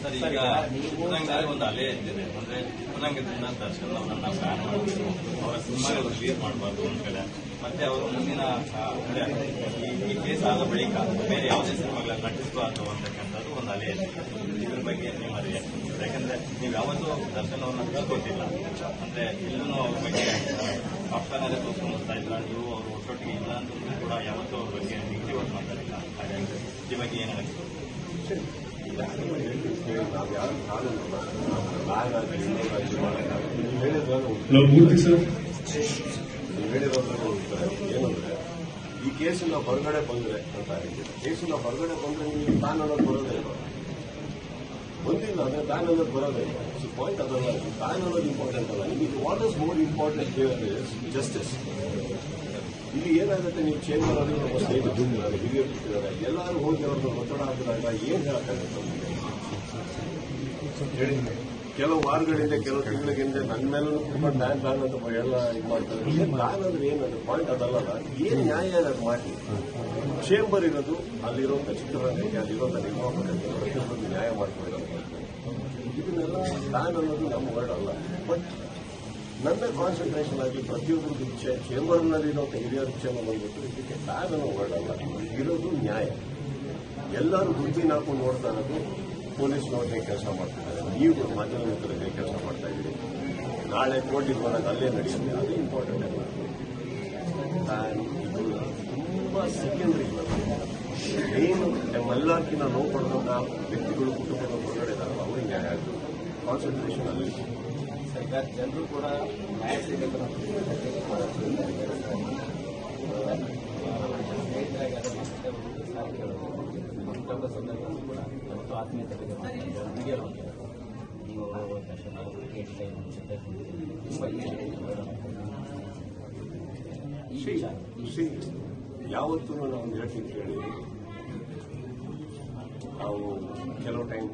Sir, ಈಗ ಚಿತ್ರರಂಗದಲ್ಲಿ ಒಂದು ಅಲೆ ಎದ್ದಿದೆ ಅಂದ್ರೆ ಚಿತ್ರರಂಗದಿಂದ ದರ್ಶನ್ ಅವರನ್ನ ಬ್ಯಾನ್ ಮಾಡಬೇಕು. ಅವರ ಸಿನಿಮಾಗಳು ರಿಲೀಸ್ ಮಾಡಬಾರ್ದು ಒಂದ್ ಕಡೆ. ಮತ್ತೆ ಅವರು ಮುಂದಿನ ಅಂದ್ರೆ ಈ- ಕೇಸ್ ಬಳಿಕ ಬೇರೆ ಯಾವುದೇ ಸಿನಿಮಾಗಳಲ್ಲಿ ನಟಿಸಬಾರ್ದು ಅಂತಕ್ಕಂಥದ್ದು ಒಂದು ಅಲೆ ಇದೆ ಇದ್ರ ಬಗ್ಗೆ ನಿಮ್ಮ ಯಾಕಂದ್ರೆ ನೀವು ಯಾವತ್ತೂ ದರ್ಶನ್ ಅವ್ರನ್ನ ಅಂದ್ರೆ ಇಲ್ಲೂ ಅವ್ರ ಬಗ್ಗೆ ಆಫ್ಟರ್ನಲ್ಲೇ ತೋರಿಸ್ಕೊಂಡು ಬರ್ತಾ ಅವರು ಒಟ್ಟೊಟ್ಟಿಗೆ ಇಲ್ಲ ಅಂತ ಕೂಡ ಯಾವತ್ತೂ ಅವ್ರ ಬಗ್ಗೆ ನೆಗೆಟಿವ್ ಆಗಿ ಮಾತಾಡಿಲ್ಲ. ಹಾಗಾಗಿ ಈ ಬಗ್ಗೆ ಏನು ನಾವು ಯಾರು ಕಾನೂನು ನಾಗಾಗಲಿ ಇನ್ನೊಂದಾಗಲಿ ಮಾಡೋಕ್ಕಾಗಲ್ಲ. ನೀವು ಹೇಳಿದ್ರಲ್ಲಿ ಹಲೋ ಮೂರ್ತಿ ಸರ್ ನೀವು ಹೇಳಿರೋದ್ರಲ್ಲಿ ಉತ್ತರ ಏನಂದ್ರೆ ಈ ಕೇಸಿನ ಹೊರಗಡೆ ಬಂದ್ರೆ ಅಂತ ಹೇಳಿದ್ರೆ. ಕೇಸಿನ ಹೊರಗಡೆ ಬಂದ್ರೆ ನಿಮಗೆ ಪ್ಯಾನ್ ಅನ್ನೋದು ಬರೋದೇ ಇಲ್ಲ. ಬಂದಿಲ್ಲ ಅಂದ್ರೆ ಪ್ಯಾನ್ ಅನ್ನೋದು ಬರೋದೇ ಇಲ್ಲ. ಸೊ ಪಾಯಿಂಟ್ ಅದಲ್ಲ ಪ್ಯಾನ್ ಅನ್ನೋದು ಇಂಪಾರ್ಟೆಂಟ್ ಅಲ್ಲ. ನಿಮಗೆ what is more important here is justice ಇಲ್ಲಿ ಏನಾಗುತ್ತೆ ನೀವು ಚೇಂಬರ್ ಅಲ್ಲಿ ನಮ್ಮ ಜೂಮ್ ನಾನು ಹಿರಿಯರು ಇಟ್ಟಿದ್ದಾರೆ ಎಲ್ಲರೂ ಹೋಗಿ ಅವ್ರನ್ನ ಒತ್ತಡ ಹಾಕಿದಾಗ ಏನ್ ಹೇಳ್ತಾರೆ ಕೆಲವು ವಾರಗಳಿಂದ ಕೆಲವು ತಿಂಗಳಿಗಿಂದ ನನ್ನ ಮೇಲೂ ತುಂಬ ಬ್ಯಾನ್ ಬ್ಯಾನ್ ಅಂತ ಎಲ್ಲ ಇದು ಮಾಡ್ತಾರೆ. ಬ್ಯಾನ್ ಅಂದ್ರೆ ಏನದು ಪಾಯಿಂಟ್ ಅದಲ್ಲ ಏನ್ ನ್ಯಾಯ ಅದು ಮಾಡಿ? ಚೇಂಬರ್ ಇರೋದು ಅಲ್ಲಿರುವಂತ ಚಿತ್ರರಂಗಕ್ಕೆ ಅಲ್ಲಿರುವಂತ ನಿರ್ಮಾಪಕರಿಗೆ ಪ್ರತಿಯೊಂದು ನ್ಯಾಯ ಮಾಡ್ಕೊಳ್ಳೋದು ಇದನ್ನೆಲ್ಲ ಬ್ಯಾನ್ ಅನ್ನೋದು ನಮ್ಮ ವರ್ಡ್ ಅಲ್ಲ. ಬಟ್ ನನ್ನ ಕಾನ್ಸಂಟ್ರೇಷನ್ ಆಗಿ ಪ್ರತಿಯೊಬ್ಬರಿಗೂ ಇಚ್ಛೆ ಚೇಂಬರ್ನಲ್ಲಿ ನಾವು ಹಿರಿಯರ ಇಚ್ಛೆ ಬಂದ್ಬಿಟ್ಟು ಇದಕ್ಕೆ ಬ್ಯಾನ್ ಹೊರಡಲ್ಲ ಇರೋದು ನ್ಯಾಯ. ಎಲ್ಲರೂ ಬುದ್ಧಿ ಹಾಕೊಂಡು ನೋಡ್ತಾ ಇರೋದು ಪೊಲೀಸ್ನವ್ರಿಗೆ ಕೆಲಸ ಮಾಡ್ತಿದ್ದಾರೆ. ನೀವು ಮಾಧ್ಯಮ ಕೆಲಸ ಮಾಡ್ತಾ ಇದ್ದೀರಿ. ನಾಳೆ ಕೋರ್ಟಿಗೆ ಬರೋದು ಅಲ್ಲೇ ನಡೆಯುತ್ತೆ ಅದು ಇಂಪಾರ್ಟೆಂಟ್ ಅಲ್ಲ. ಇದು ತುಂಬಾ ಸೆಕೆಂಡ್ರಿ ಏನು ನಮ್ಮೆಲ್ಲಕ್ಕಿಂತ ನೋವು ಪಡ್ಕೊಂಡ ವ್ಯಕ್ತಿಗಳು ಕುಟುಂಬದ ಹೊರಗಡೆ ಅವರಿಗೆ ಕಾನ್ಸಂಟ್ರೇಷನ್ ಅಲ್ಲಿ ಈಗ ಜನರು ಕೂಡ ನ್ಯಾಯ ಸಿಗಬೇಕು ಸಂದರ್ಭದಲ್ಲೂ ಕೂಡ ಮತ್ತು ಆತ್ಮೀಯತೆ ಬಗ್ಗೆ ನೀವು ಯಾವತ್ತೂ ನಾವು ಹೇಳ್ತೀನಿ ಕೇಳಿ. ನಾವು ಕೆಲವು ಟೈಮ್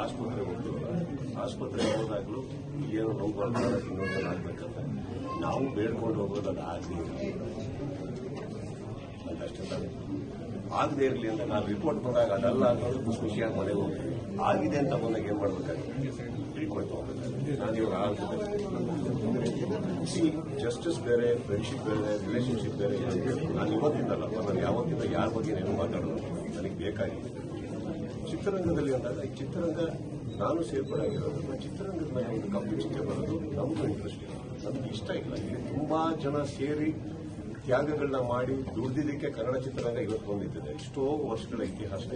ಆಸ್ಪತ್ರೆಗೆ ಹೋಗ್ತೀವಲ್ಲ ಆಸ್ಪತ್ರೆಗೆ ಹೋದಾಗಲೂ ಏನೋ ನೋವು ಬರ್ತಾರೆ ಇನ್ನೊಂದು ಆಗ್ಬೇಕಂತ. ನಾವು ಬೇಡ್ಕೊಂಡು ಹೋಗೋದು ಅದು ಆಗಲಿ. ಅಷ್ಟೇ ಆಗದೆ ಇರಲಿ ಅಂತ ನಾವು ರಿಪೋರ್ಟ್ ಬಂದಾಗ ಅದಲ್ಲ ಅನ್ನೋದು ಖುಷಿ ಖುಷಿಯಾಗಿ ಮನೆ ಹೋಗ್ತೀವಿ ಆಗಿದೆ ಅಂತ ಬಂದಾಗ ಏನ್ ಮಾಡ್ಬೇಕಾಗುತ್ತೆ? ಟ್ರೀಟ್ಮೆಂಟ್ ನಾನು ಇವಾಗ ಸಿ ಜಸ್ಟಿಸ್ ಬೇರೆ ಫ್ರೆಂಡ್ಶಿಪ್ ಬೇರೆ ರಿಲೇಶನ್ಶಿಪ್ ಬೇರೆ ನಾನು ಇವತ್ತಿಂದಲ್ಲ, ನಾನು ಯಾವತ್ತಿಂದ ಯಾರ ಬಗ್ಗೆ ಏನು ಮಾತಾಡೋದು? ನನಗೆ ಬೇಕಾಗಿದೆ ಚಿತ್ರರಂಗದಲ್ಲಿ ಅಂದಾಗ ಈ ಚಿತ್ರರಂಗ ನಾನು ಸೇರ್ಪಡೆ ಆಗಿರೋದು ಚಿತ್ರರಂಗದ ಮೇಲೆ ಒಂದು ಚಿತ್ರ ಬರೋದು ನಮಗೂ ಇಂಟ್ರೆಸ್ಟ್ ಇಲ್ಲ ನಮ್ಗೆ ಇಷ್ಟ ಇಲ್ಲ. ಇಲ್ಲಿ ತುಂಬಾ ಜನ ಸೇರಿ ತ್ಯಾಗಗಳನ್ನ ಮಾಡಿ ದುಡ್ದಿದ್ದಕ್ಕೆ ಕನ್ನಡ ಚಿತ್ರರಂಗ ಇವತ್ತು ಬಂದಿದ್ದಿದೆ ಎಷ್ಟೋ ವರ್ಷಗಳ ಇತಿಹಾಸ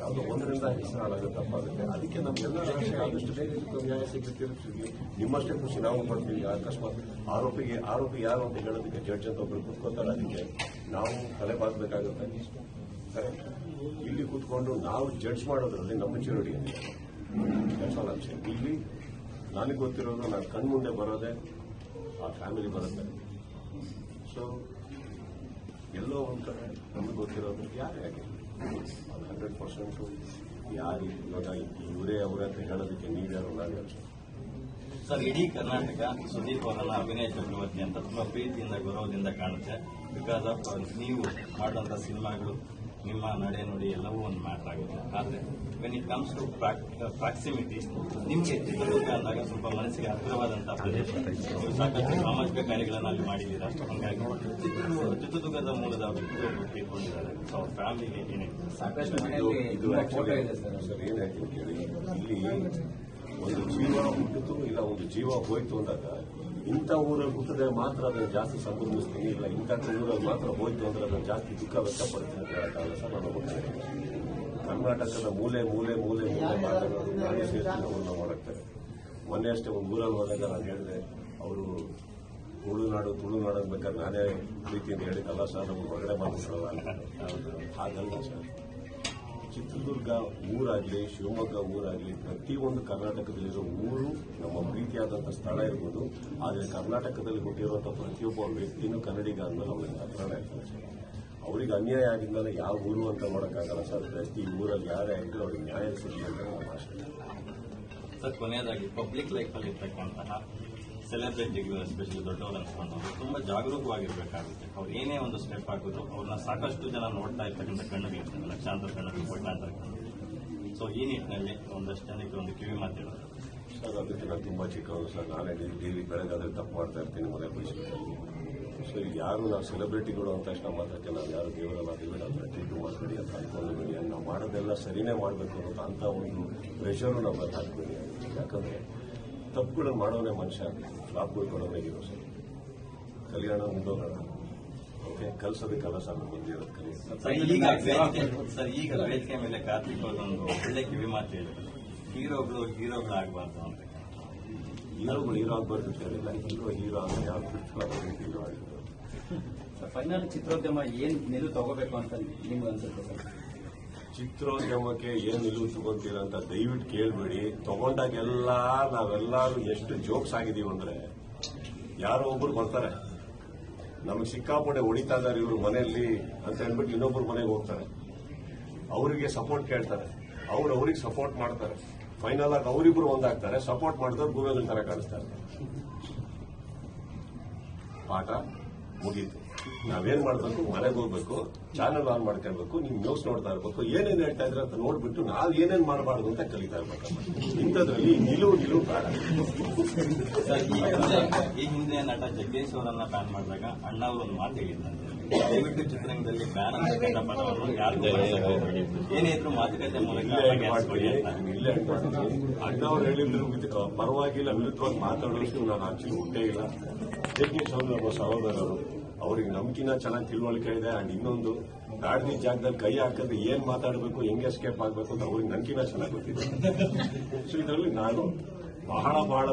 ಯಾವುದೋ ಒಂದರಿಂದ ಹೆಸರಾಗಕ್ಕೆ ತಪ್ಪಾಗುತ್ತೆ. ಅದಕ್ಕೆ ನಮ್ಗೆಲ್ಲ ಆಸೆ ಆದಷ್ಟು ಬೇಗ ನ್ಯಾಯ ಸಿಗುತ್ತಿರುತ್ತೀವಿ ನಿಮ್ಮಷ್ಟೇ ಖುಷಿ ನಾವು ಪಡ್ತೀವಿ. ಅಕಸ್ಮಾತ್ ಆರೋಪಿಗೆ, ಆರೋಪಿ ಯಾರು ಅಂತ ಹೇಳೋದಕ್ಕೆ ಜಡ್ಜ್ ಅಂತ ಒಬ್ರು ಕೂತ್ಕೋತಾರೆ ಅದಕ್ಕೆ ನಾವು ತಲೆ ಬಾಗಬೇಕಾಗುತ್ತೆ ಇಲ್ಲಿ ಕೂತ್ಕೊಂಡು ನಾವು ಜಡ್ಜ್ ಮಾಡೋದ್ರಲ್ಲಿ ನಮ್ಮ all ಇಲ್ಲಿ ನನಗೆ ಗೊತ್ತಿರೋದು ನಾನು ಕಣ್ಮುಂದೆ ಬರೋದೇ, ಆ ಫ್ಯಾಮಿಲಿ ಬರುತ್ತೆ. ಸೊ ಎಲ್ಲೋ ಒಂದು ಕಡೆ ನಮಗೆ ಗೊತ್ತಿರೋದು ಯಾರೇ ಆಗಲಿ. ಅದು ಹಂಡ್ರೆಡ್ ಪರ್ಸೆಂಟು ಯಾರು ಇವಾಗ ಇವರೇ ಅವರೇ ಅಂತ ಹೇಳೋದಕ್ಕೆ ನೀವ್ಯಾರು ನಾವ್ಯಾರು ಸರ್ ಇಡೀ ಕರ್ನಾಟಕ ಸುದೀಪ್ ಅವರನ್ನ ಅಭಿನಯ ಚಕ್ರವರ್ತಿ ಅಂತ ತುಂಬಾ ಪ್ರೀತಿಯಿಂದ ಗೌರವದಿಂದ ಕಾಣುತ್ತೆ. ಬಿಕಾಸ್ ಆಫ್ ನೀವು ಮಾಡುವಂತ ಸಿನಿಮಾಗಳು ನಿಮ್ಮ ನಡೆ ನೋಡಿ ಎಲ್ಲವೂ ಒಂದು ಮ್ಯಾಟರ್ ಆಗುತ್ತೆ. ಆದ್ರೆ when it comes to proximity ನಿಮಗೆ ಚಿತ್ರದುರ್ಗ ಅಂದಾಗ ಸ್ವಲ್ಪ ಮನಸ್ಸಿಗೆ ಹತ್ತಿರವಾದಂತಹ ಪ್ರದೇಶ. ಸಾಕಷ್ಟು ಸಾಮಾಜಿಕ ಕಾರ್ಯಗಳನ್ನು ಅಲ್ಲಿ ಮಾಡಿದ್ದೀರಾ? ಹಾಗಾಗಿ ಚಿತ್ರದುರ್ಗ ಚಿತ್ರದುರ್ಗದ ಮೂಲದ ವ್ಯಕ್ತಿಗಳು ಸೊ ಅವ್ರ ಫ್ಯಾಮಿಲಿಗೆ ಸಾಕಷ್ಟು ಏನ್ ಹೇಳ್ತೀನಿ ಇಲ್ಲಿ ಒಂದು ಹುಟ್ಟಿತು ಇಲ್ಲ ಒಂದು ಜೀವ ಹೋಯ್ತು ಅಂದಾಗ, ಇಂಥ ಊರಲ್ಲಿ ಹುಟ್ಟಿದ್ರೆ ಮಾತ್ರ ಅದನ್ನು ಜಾಸ್ತಿ ಸಂಭ್ರಮಿಸ್ತೀನಿ, ಇಲ್ಲ ಇಂಥ ಊರಲ್ಲಿ ಮಾತ್ರ ಹೋಯ್ತು ಅಂದ್ರೆ ಅದನ್ನು ಜಾಸ್ತಿ ದುಃಖ ವ್ಯಕ್ತಪಡ್ತೀನಿ ಅಂತ ಹೇಳಕ್ಕಾಗಲ್ಲ ಸರ್ ನಾನು ಹೋಗ್ತೇನೆ ಕರ್ನಾಟಕದ ಮೂಲೆ ಮೂಲೆ ಮೂಲೆ ಮೂಲೆ ಮಾತಾಡೋದು ಮಾಡಾಕ್ತಾರೆ ಮೊನ್ನೆ ಅಷ್ಟೇ ಒಂದು ಊರಲ್ಲಿ ಹೋದಾಗ ನಾನು ಹೇಳಿದೆ, ಅವರು ತುಳುನಾಡು ತುಳುನಾಡು ಬೇಕಾದ್ರೆ ನಾನೇ ಪ್ರೀತಿಯಿಂದ ಹೇಳಿದ್ದಲ್ಲ ಸರ್ ನಮ್ಗೆ ಹೊರಗಡೆ ಮಾತಾಡೋಲ್ಲ ಹಾಗಲ್ಲ ಸರ್. ಚಿತ್ರದುರ್ಗ ಊರಾಗಲಿ, ಶಿವಮೊಗ್ಗ ಊರಾಗಲಿ, ಪ್ರತಿಯೊಂದು ಕರ್ನಾಟಕದಲ್ಲಿರೋ ಊರು ನಮ್ಮ ಪ್ರೀತಿಯಾದಂಥ ಸ್ಥಳ ಇರ್ಬೋದು. ಆದರೆ ಕರ್ನಾಟಕದಲ್ಲಿ ಹುಟ್ಟಿರುವಂಥ ಪ್ರತಿಯೊಬ್ಬ ವ್ಯಕ್ತಿನೂ ಕನ್ನಡಿಗ ಅಂದ್ಮೇಲೆ ಅವ್ರಿಗೆ ಹತ್ರನೇ ಇರ್ತಾರೆ ಅವ್ರಿಗೆ ಅನ್ಯಾಯ ಆಗಿದ್ಮೇಲೆ ಯಾವ ಊರು ಅಂತ ಮಾಡೋಕ್ಕಾಗಲ್ಲ ಸರ್. ಪ್ರತಿ ಊರಲ್ಲಿ ಯಾರೇ ಆಗಿದ್ರು ಅವ್ರಿಗೆ ನ್ಯಾಯ ಸಿಗಲಿ ಅಂತ ನಮ್ಮ ಸರ್, ಕೊನೆಯದಾಗಿ ಪಬ್ಲಿಕ್ ಲೈಫಲ್ಲಿ ಇರ್ತಕ್ಕಂತಹ ಸೆಲೆಬ್ರಿಟಿಗಳು ಎಸ್ಪೆಷಲಿ ದೊಡ್ಡವರು ಅನ್ಸ್ಕೊಂಡವರು ತುಂಬಾ ಜಾಗರೂಕವಾಗಿರ್ಬೇಕಾಗುತ್ತೆ. ಅವ್ರು ಏನೇ ಒಂದು ಸ್ಟೆಪ್ ಹಾಕಿದ್ರು ಅವ್ರನ್ನ ಸಾಕಷ್ಟು ಜನ ನೋಡ್ತಾ ಇರ್ತಕ್ಕಂಥ ಕಣ್ಣುಗಳಿರ್ತವೆ ಲಕ್ಷಾಂತರ ಕಣ್ಣುಗಳು, ಕೋಟ್ಯಾಂತರ ಕಣ್ಣುಗಳು. ಸೊ ಈ ನಿಟ್ಟಿನಲ್ಲಿ ಒಂದಷ್ಟು ಜನಕ್ಕೆ ಒಂದು ಕಿವಿ ಮಾತಾಡೋದು ಸರ್ ಅದಕ್ಕೆ ತುಂಬಾ ಚಿಕ್ಕವರು ಸರ್. ನಾನೇ ಡೈಲಿ ಬೆಳಗಾದ್ರೆ ತಪ್ಪು ಮಾಡ್ತಾ ಇರ್ತೀನಿ ಮನೆ ಪರಿಸ್ಥಿತಿ ಸೊ ಯಾರು ನಾವು ಸೆಲೆಬ್ರಿಟಿಗಳು ಅಂತ ತಕ್ಷಣ ಮಾತ್ರಕ್ಕೆ ನಾವು ಯಾರು ದೇವರಲ್ಲ ದೇವರಲ್ಲ ಟ್ರೀಟ್ ಮಾಡಬೇಡಿ ಅಂತ ಅನ್ಕೊಂಡ್ಬೇಡಿ ನಾವು ಮಾಡೋದೆಲ್ಲ ಸರಿನೇ ಮಾಡಬೇಕು ಅನ್ನೋದು ಅಂತ ಒಂದು ಪ್ರೆಷರು ನಮ್ಮ ಹಾಕ್ಬೇಡಿ ಯಾಕಂದ್ರೆ ತಪ್ಪುಗಳನ್ನು ಮಾಡೋನೇ ಮನುಷ್ಯ. ಫ್ಲಾಪ್ಗಳು ಕೊಡೋನೇ ಇರೋ ಸರ್. ಕಲ್ಯಾಣ ಮುಂದೋಗೋಣ ಓಕೆ ಕಲ್ಸೋದಕ್ಕಲ್ಲ ಸರ್ ನಮ್ಮ ಮುಂದೆ ಇರೋದು ಕಲಿ. ಸರ್ ಈಗ ವೇದಿಕೆ ಸರ್ ಈಗ ವೇದಿಕೆ ಮೇಲೆ ಕಾರ್ತಿಕ್ ಒಂದು ಒಳ್ಳೆ ಕಿವಿ ಮಾತು ಹೇಳಿದ್ರು. ಹೀರೋಗಳು ಹೀರೋಗಳಾಗಬಾರ್ದು ಅಂತ. ಹೀರೋಗಳು ಹೀರೋ ಆಗ್ಬಾರ್ದು ಅಂತ ಹೇಳಿಲ್ಲ. ಹೀರೋ ಹೀರೋ ಅಂದ್ರೆ ಯಾವ ಬಿಟ್ಟು ಹೀರೋ ಆಗಿದ್ರು ಫೈನಲ್ ಚಿತ್ರೋದ್ಯಮ ಏನ್ ನಿಲು ತಗೋಬೇಕು ಅಂತ ನಿಮ್ಗೆ ಅನ್ಸುತ್ತೆ ಸರ್? ಚಿತ್ರೋದ್ಯಮಕ್ಕೆ ಏನ್ ನಿಲುವು ತಗೊಂತೀರಾ ಅಂತ ದಯವಿಟ್ಟು ಕೇಳ್ಬೇಡಿ. ತಗೊಂಡಾಗೆಲ್ಲ ನಾವೆಲ್ಲರೂ ಎಷ್ಟು ಜೋಕ್ಸ್ ಆಗಿದೀವಿ ಅಂದ್ರೆ ಯಾರೋ ಒಬ್ರು ಬರ್ತಾರೆ. ನಮಗೆ ಸಿಕ್ಕಾಪಟ್ಟೆ ಹೊಡಿತಾ ಇದಾರೆ ಇವ್ರ ಮನೆಯಲ್ಲಿ ಅಂತ ಹೇಳ್ಬಿಟ್ಟು ಇನ್ನೊಬ್ರು ಮನೆಗೆ ಹೋಗ್ತಾರೆ. ಅವರಿಗೆ ಸಪೋರ್ಟ್ ಕೇಳ್ತಾರೆ. ಅವ್ರು ಅವ್ರಿಗೆ ಸಪೋರ್ಟ್ ಮಾಡ್ತಾರೆ. ಫೈನಲ್ ಆಗಿ ಅವರಿಬ್ರು ಒಂದಾಗ್ತಾರೆ. ಸಪೋರ್ಟ್ ಮಾಡಿದವ್ರು ಗೂಗಲ್ ತರ ಕಾಣಿಸ್ತಾರೆ ಪಾಠ ಮುಗೀತು. ನಾವೇನ್ ಮಾಡ್ಬೇಕು? ಮನೆಗೆ ಹೋಗ್ಬೇಕು ಚಾನೆಲ್ ಆನ್ ಮಾಡ್ಕೊಳ್ಬೇಕು ನೀವು ನ್ಯೂಸ್ ನೋಡ್ತಾ ಇರ್ಬೇಕು ಏನೇನ್ ಹೇಳ್ತಾ ಇದ್ರೆ ಅಂತ ನೋಡ್ಬಿಟ್ಟು ನಾವ್ ಏನೇನ್ ಮಾಡಬಾರ್ದು ಅಂತ ಕಲಿತಾ ಇರ್ಬೇಕು. ಇಂಥದ್ರಲ್ಲಿ ನಿಲುವು ನಿಲುವು ಬೇಡ. ಈ ಹಿಂದೆ ನಟ ಜಗ್ಗೇಶ್ ಅವರನ್ನ ಬ್ಯಾನ್ ಮಾಡಿದಾಗ ಅಣ್ಣ ಅವರು ಒಂದು ಮಾತು ಹೇಳಿದ್ದಾರೆ ದಯವಿಟ್ಟು ಚಿತ್ರರಂಗದಲ್ಲಿ ಬ್ಯಾನ್ ಪದವನ್ನು ಯಾರಿಗೂ ಬಳಸಕ್ ಏನೇ ಇದ್ರು ಮಾತುಕತೆ ಮೂಲಕ ಇಲ್ಲೇ ಅಂತ. ಹೆಂಗ್ ಮಾಡ್ತೀನಿ ಹೇಳಿದ್ರು ಪರವಾಗಿಲ್ಲ ವಿರುದ್ಧವಾಗಿ ಮಾತಾಡೋಷ್ಟು ನಾನು ಆಕ್ಚುಲಿ ಹುಟ್ಟೇ ಇಲ್ಲ. ಜಗ್ಗೇಶ್ ಅವರು ನಮ್ಮ ಸಹೋದರರು. ಅವ್ರಿಗೆ ನಮ್ಕಿನ್ನ ಚೆನ್ನಾಗಿ ತಿಳುವಳಿಕೆ ಇದೆ ಅಂಡ್ ಇನ್ನೊಂದು ಗಾಡಿ ಜಾಗದಲ್ಲಿ ಕೈ ಹಾಕಿದ್ರೆ ಏನ್ ಮಾತಾಡಬೇಕು, ಹೆಂಗೆ ಎಸ್ಕೇಪ್ ಆಗಬೇಕು ಅಂತ ಅವ್ರಿಗೆ ನನ್ಕಿನ ಚೆನ್ನಾಗಿ ಗೊತ್ತಿದೆ. ಸೊ ಇದರಲ್ಲಿ ನಾನು ಬಹಳ ಬಹಳ